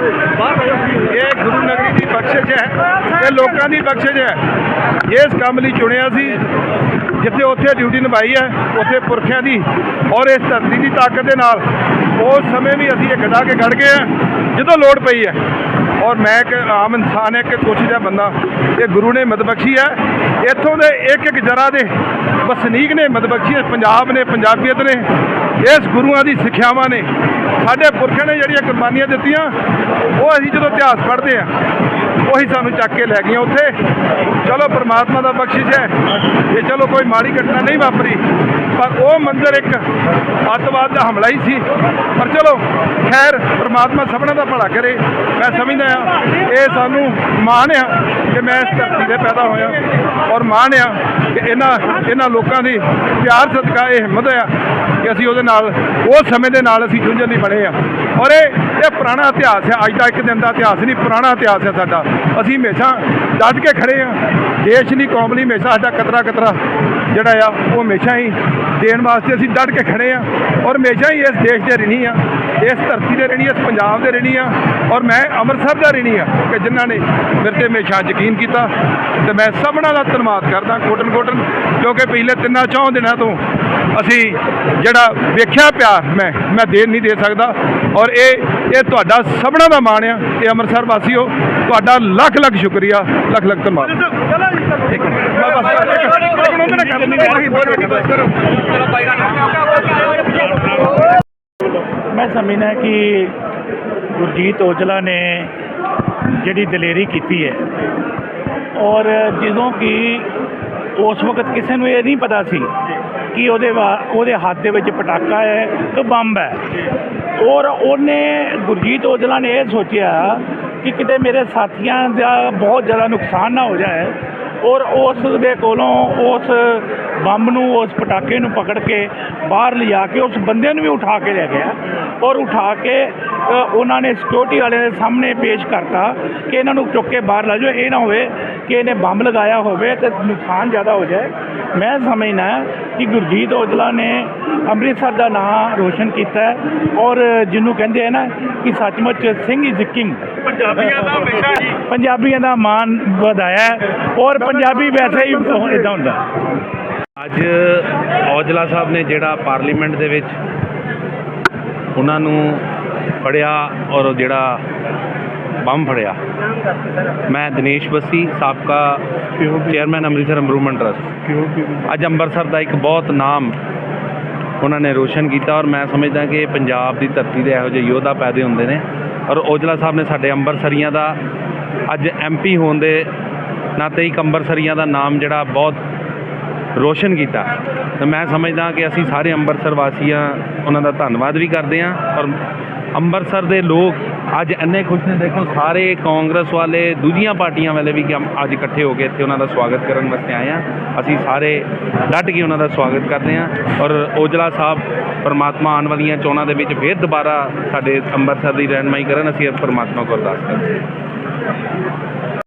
ਇਹ ਗੁਰੂ ਨਗਰੀ ਦੀ ਬਖਸ਼ਿਸ਼ ਹੈ ਇਹ ਲੋਕਾਂ ਦੀ ਬਖਸ਼ਿਸ਼ ਹੈ। ਇਸ ਕੰਮ ਲਈ ਚੁਣਿਆ ਸੀ, ਜਿੱਥੇ ਉੱਥੇ ਡਿਊਟੀ ਨਿਭਾਈ ਹੈ, ਉੱਥੇ ਪੁਰਖਿਆਂ ਦੀ ਔਰ ਇਸ ਧਰਤੀ ਦੀ ਤਾਕਤ ਦੇ ਨਾਲ ਉਸ ਸਮੇਂ ਵੀ ਅਸੀਂ ਇਹ ਗੜਾ ਕੇ ਗੜ ਗਏ ਆ ਜਦੋਂ ਲੋੜ ਪਈ ਹੈ। ਔਰ ਮੈਂ ਇੱਕ ਆਮ ਇਨਸਾਨ ਹੈ ਕਿ ਕੁਛ ਦਾ ਬੰਦਾ। ਇਹ ਗੁਰੂ ਨੇ ਮਦਦ ਬਖਸ਼ੀ ਹੈ। ਇੱਥੋਂ ਦੇ ਇੱਕ ਇੱਕ ਜਰਾ ਦੇ ਵਸਨੀਕ ਨੇ ਮਦਦ ਬਖਸ਼ੀ ਹੈ। ਪੰਜਾਬ ਨੇ, ਪੰਜਾਬੀਅਤ ਨੇ, ਇਸ ਗੁਰੂਆਂ ਦੀ ਸਿੱਖਿਆਵਾਂ ਨੇ। ਸਾਡੇ ਪੁਰਖਾਂ ਨੇ ਜਿਹੜੀਆਂ ਕੁਰਬਾਨੀਆਂ ਦਿੱਤੀਆਂ, ਉਹ ਅਸੀਂ ਜਦੋਂ ਇਤਿਹਾਸ ਪੜ੍ਹਦੇ ਆ ਉਹੀ ਸਾਨੂੰ ਚੱਕ ਕੇ ਲੈ ਗਈਆਂ ਉੱਥੇ। ਚਲੋ ਪ੍ਰਮਾਤਮਾ ਦਾ ਬਖਸ਼ਿਸ਼ ਹੈ। ਇਹ ਚਲੋ ਕੋਈ ਮਾੜੀ ਘਟਨਾ ਨਹੀਂ ਵਾਪਰੀ। ਪਰ ਉਹ ਮੰਜ਼ਰ ਇੱਕ ਅੱਤਵਾਦ ਦਾ ਹਮਲਾ ਹੀ ਸੀ। ਪਰ ਚਲੋ, ਖੈਰ, ਪ੍ਰਮਾਤਮਾ ਸਭਨਾਂ ਦਾ ਭਲਾ ਕਰੇ। ਮੈਂ ਸਮਝਦਾ ਆ ਇਹ ਸਾਨੂੰ ਮਾਣ ਆ ਕਿ ਮੈਂ ਇਸ ਧਰਤੀ ਤੇ ਪੈਦਾ ਹੋਇਆ। ਔਰ ਮਾਣ ਆ ਕਿ ਇਹਨਾਂ ਇਹਨਾਂ ਲੋਕਾਂ ਦੀ ਪਿਆਰ ਸਦਕਾ ਇਹ ਹਿੰਮਤ ਆ ਕਿ ਅਸੀਂ ਉਹਦੇ ਨਾਲ, ਉਸ ਸਮੇਂ ਦੇ ਨਾਲ ਅਸੀਂ ਜੂਝਣ ਲਈ ਬਣੇ ਆ। ਔਰ ਇਹ ਇਹ ਪੁਰਾਣਾ ਇਤਿਹਾਸ ਹੈ। ਅੱਜ ਦਾ ਇੱਕ ਦਿਨ ਦਾ ਇਤਿਹਾਸ ਨਹੀਂ, ਪੁਰਾਣਾ ਇਤਿਹਾਸ ਹੈ ਸਾਡਾ। ਅਸੀਂ ਹਮੇਸ਼ਾ ਡਟ ਕੇ ਖੜੇ ਆ। ਦੇਸ਼ ਲਈ ਕੌਮ ਲਈ ਹਮੇਸ਼ਾ ਸਾਡਾ ਕਤਰਾ ਕਤਰਾ ਜਿਹੜਾ ਆ, ਉਹ ਹਮੇਸ਼ਾ ਹੀ ਦੇਣ ਵਾਸਤੇ ਅਸੀਂ ਡਟ ਕੇ ਖੜੇ ਆ। ਔਰ ਹਮੇਸ਼ਾ ਹੀ ਇਸ ਦੇਸ਼ ਦੇ ਰਿਣੀ ਆ, ਇਸ ਧਰਤੀ ਦੇ ਰਿਣੀ ਇਸ ਪੰਜਾਬ ਦੇ ਰਹਿਣੀ ਆ। ਔਰ ਮੈਂ ਅੰਮ੍ਰਿਤਸਰ ਦਾ ਰਿਣੀ ਆ, ਕਿ ਜਿਨ੍ਹਾਂ ਨੇ ਮੇਰੇ ਤੇ ਹਮੇਸ਼ਾ ਯਕੀਨ ਕੀਤਾ। ਤੇ ਮੈਂ ਸਭਨਾਂ ਦਾ ਧੰਨਵਾਦ ਕਰਦਾ ਕੋਟਨ ਕੋਟਨ ਕਿਉਂਕਿ ਪਿਛਲੇ ਤਿੰਨਾਂ ਚੌਂ ਦਿਨਾਂ ਤੋਂ ਅਸੀਂ ਜਿਹੜਾ ਵੇਖਿਆ ਪਿਆਰ ਮੈਂ ਮੈਂ ਦੇ ਨਹੀਂ ਦੇ ਸਕਦਾ। ਔਰ ਇਹ ਇਹ ਤੁਹਾਡਾ ਸਭਨਾਂ ਦਾ ਮਾਣ ਆ, ਇਹ ਅੰਮ੍ਰਿਤਸਰ ਵਾਸੀਓ, ਤੁਹਾਡਾ ਲੱਖ ਲੱਖ ਸ਼ੁਕਰੀਆ। ਲੱਖ ਲੱਖ ਧੰਨਵਾਦ। ਇੱਕ ਮੈਂ ਬਸ ਇੱਕ ਇੱਕ ਉਹਨਾਂ ਗੱਲ ਨਹੀਂ ਕੀਤੀ ਬੋਲ ਕੇ ਬਸ ਕਰੋ। ਮੈਂ ਸਮਝਦਾ ਕਿ ਗੁਰਜੀਤ ਔਜਲਾ ਨੇ ਜਿਹੜੀ ਦਲੇਰੀ ਕੀਤੀ ਹੈ ਔਰ ਜਦੋਂ ਕਿ ਉਸ ਵਕਤ ਕਿਸੇ ਨੂੰ ਇਹ ਨਹੀਂ ਪਤਾ ਸੀ ਕਿ ਉਹਦੇ ਵਾ- ਉਹਦੇ ਹੱਥ ਦੇ ਵਿੱਚ ਪਟਾਕਾ ਹੈ ਕਿ ਬੰਬ ਹੈ ਔਰ ਉਹਨੇ ਗੁਰਜੀਤ ਔਜਲਾ ਨੇ ਇਹ ਸੋਚਿਆ ਕਿ ਕਿਤੇ ਮੇਰੇ ਸਾਥੀਆਂ ਦਾ ਬਹੁਤ ਜ਼ਿਆਦਾ ਨੁਕਸਾਨ ਨਾ ਹੋ ਜਾਏ। ਔਰ ਉਸ ਦੇ ਕੋਲੋਂ ਉਸ ਬੰਬ ਨੂੰ ਉਸ ਪਟਾਕੇ ਨੂੰ ਪਕੜ ਕੇ ਬਾਹਰ ਲਿਜਾ ਕੇ ਉਸ ਬੰਦੇ ਨੂੰ ਵੀ ਉਠਾ ਕੇ ਲੈ ਗਿਆ। ਔਰ ਉਠਾ ਕੇ ਉਹਨਾਂ ਨੇ ਸਿਕਿਉਰਿਟੀ ਵਾਲਿਆਂ ਦੇ ਸਾਹਮਣੇ ਪੇਸ਼ ਕਰਤਾ ਕਿ ਇਹਨਾਂ ਨੂੰ ਚੁੱਕ ਕੇ ਬਾਹਰ ਲੈ ਜਾਓ। ਇਹ ਨਾ ਹੋਵੇ ਕਿ ਇਹਨੇ ਬੰਬ ਲਗਾਇਆ ਹੋਵੇ ਤੇ ਨੁਕਸਾਨ ਜ਼ਿਆਦਾ ਹੋ ਜਾਏ। ਮੈਂ ਸਮਝਦਾ ਕਿ ਗੁਰਜੀਤ ਔਜਲਾ ਨੇ ਅੰਮ੍ਰਿਤਸਰ ਦਾ ਨਾਮ ਰੋਸ਼ਨ ਕੀਤਾ ਹੈ ਔਰ ਜਿਹਨੂੰ ਕਹਿੰਦੇ ਆ ਨਾ ਕਿ ਸੱਚਮੁੱਚ ਸਿੰਘ ਇਜ਼ ਕਿੰਗ। ਪੰਜਾਬੀਆਂ ਦਾ ਹਮੇਸ਼ਾ ਹੀ ਪੰਜਾਬੀਆਂ ਦਾ ਮਾਣ ਵਧਾਇਆ ਹੈ। ਔਰ ਪੰਜਾਬੀ ਵੈਸੇ ਹੀ ਇਦਾਂ ਹੁੰਦਾ। ਅੱਜ ਔਜਲਾ ਸਾਹਿਬ ਨੇ ਜਿਹੜਾ ਪਾਰਲੀਮੈਂਟ ਦੇ ਵਿੱਚ ਉਹਨਾਂ ਨੂੰ ਫੜਿਆ ਔਰ ਜਿਹੜਾ ਬੰਬ ਫੜਿਆ। ਮੈਂ ਦਿਨੇਸ਼ ਬੱਸੀ, ਸਾਬਕਾ ਚੇਅਰਮੈਨ ਅੰਮ੍ਰਿਤਸਰ ਇੰਪਰੂਵਮੈਂਟ ਟਰਸਟ। ਅੱਜ ਅੰਮ੍ਰਿਤਸਰ ਦਾ ਇੱਕ ਬਹੁਤ ਨਾਮ ਉਹਨਾਂ ਨੇ ਰੋਸ਼ਨ ਕੀਤਾ ਔਰ ਮੈਂ ਸਮਝਦਾ ਕਿ ਪੰਜਾਬ ਦੀ ਧਰਤੀ ਦੇ ਇਹੋ ਜਿਹੇ ਯੋਧਾ ਪੈਦੇ ਹੁੰਦੇ ਨੇ। ਔਰ ਔਜਲਾ ਸਾਹਿਬ ਨੇ ਸਾਡੇ ਅੰਮ੍ਰਿਤਸਰੀਆਂ ਦਾ ਅੱਜ ਐਮਪੀ ਹੋਣ ਦੇ ਨਾ ਨਾਤੇ ਇੱਕ ਅੰਮ੍ਰਿਤਸਰੀਆਂ ਦਾ ਨਾਮ ਜਿਹੜਾ ਬਹੁਤ ਰੋਸ਼ਨ ਕੀਤਾ। ਤੇ ਮੈਂ ਸਮਝਦਾ ਕਿ ਅਸੀਂ ਸਾਰੇ ਅੰਮ੍ਰਿਤਸਰ ਵਾਸੀਆਂ ਉਹਨਾਂ ਦਾ ਧੰਨਵਾਦ ਵੀ ਕਰਦੇ ਹਾਂ ਔਰ ਅੰਮ੍ਰਿਤਸਰ ਦੇ ਲੋਕ ਅੱਜ ਇੰਨੇ ਖੁਸ਼ ਨੇ। ਦੇਖੋ ਸਾਰੇ ਕਾਂਗਰਸ ਵਾਲੇ, ਦੂਜੀਆਂ ਪਾਰਟੀਆਂ ਵਾਲੇ ਵੀ ਕਿ ਅੱਜ ਇਕੱਠੇ ਹੋ ਕੇ ਇੱਥੇ ਉਹਨਾਂ ਦਾ ਸਵਾਗਤ ਕਰਨ ਵਾਸਤੇ ਆਏ ਹਾਂ। ਅਸੀਂ ਸਾਰੇ ਡਟ ਕੇ ਉਹਨਾਂ ਦਾ ਸਵਾਗਤ ਕਰਦੇ ਹਾਂ ਔਰ ਔਜਲਾ ਸਾਹਿਬ ਪਰਮਾਤਮਾ ਆਉਣ ਵਾਲੀਆਂ ਚੋਣਾਂ ਦੇ ਵਿੱਚ ਫਿਰ ਦੁਬਾਰਾ ਸਾਡੇ ਅੰਮ੍ਰਿਤਸਰ ਦੀ ਰਹਿਨਮਾਈ ਕਰਨ, ਅਸੀਂ ਪਰਮਾਤਮਾ ਕੋਲ ਅਰਦਾਸ ਕਰਦੇ ਹਾਂ।